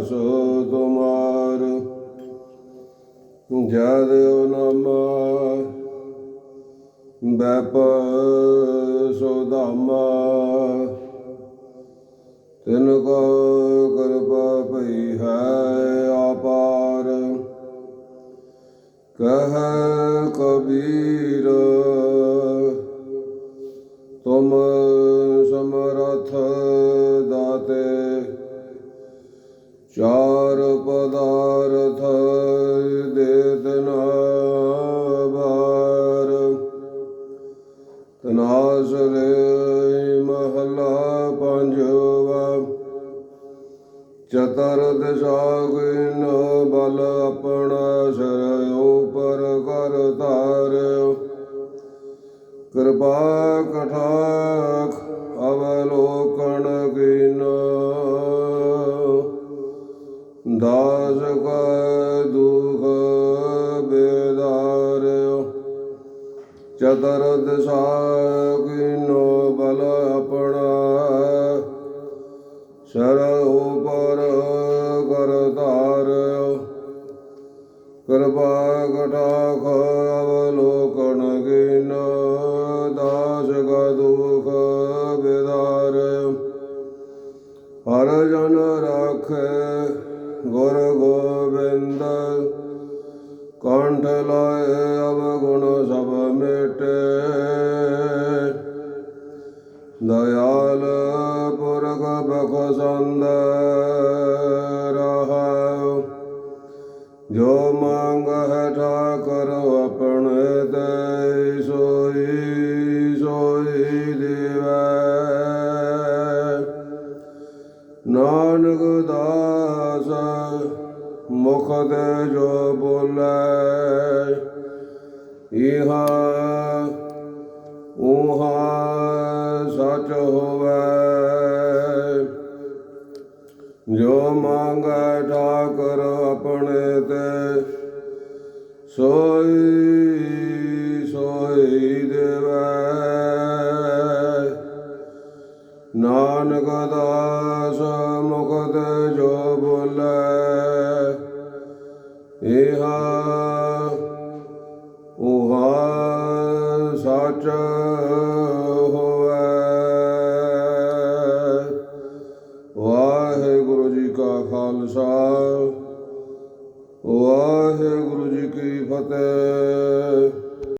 ਸੋ ਤੁਮਾਰ, ਜਦ ਨਾਮ ਬੈਪ ਸੋਦਾਮਾ ਤਿਨ ਕੋ ਕਿਰਪਾ ਭਈ ਹੈ ਆਪਾਰ ਕਹ ਕਬੀਰ, ਤੁਮ ਚਾਰ ਪਦਾਰਥ ਦੇ ਦਨਾ ਬਾਰ। ਤਨਾਸਰੇ ਮਹਲਾ ਪੰਜਵਾ। ਚਤਰ ਦਿਸ਼ਾ ਗੁਣ ਬਲ ਆਪਣਾ ਸਰ ਉਪਰ ਕਰ ਧਾਰਿਓ ਕਿਰਪਾ ਕਠਾਖ ਅਵਲੋਕਨ ਕਾ ਦੁਖ ਬੇਦਾਰਿਓ ਚਤਰ ਦਿਸ਼ਾ ਕੀਨੋ ਬਲ ਆਪਣਾ ਸਰ ਉਪਰ ਕਰ ਧਾਰਿਓ ਕਿਰਪਾ ਕਟਾਖ ਅਵਲੋਕਨ ਕੀਨ ਦਾਸ ਕਾ ਦੁਖ ਬਿਦਾਰ ਹਰ ਜਨ ਰਾਖੇ ਲਾਏ ਅਵਗੁਣ ਸਭ ਮਿਟੇ। ਦਇਆਲ ਪੁਰਖ ਬਖਸੰਦ ਰਹਾਉ। ਜੋ ਮੰਗ ਹੈ ਠਾਕਰ ਆਪਣੇ ਤੇ ਸੋਈ ਸੋਈ ਦੇਵੈ। ਨਾਨਕ ਦਾਸ ਮੁਖ ਜੋ ਬੋਲੇ, ਇਹਾ ਉਹਾ ਸਚ ਹੋਵੇ। ਜੋ ਮੰਗੈ ਠਾਕਰ ਆਪਣੇ ਤੇ, ਸੋਈ ਸੋਈ ਦੇਵੈ। ਨਾਨਕ ਦਾਸ ਮੁਕਤ ਜੋ ਬੋਲੇ ਇਹਾ ਉਹਾ ਸਾਚ ਵਾਹਿਗੁਰੂ ਜੀ ਕਾ ਖਾਲਸਾ ਵਾਹਿਗੁਰੂ ਜੀ ਕੀ ਫਤਿਹ।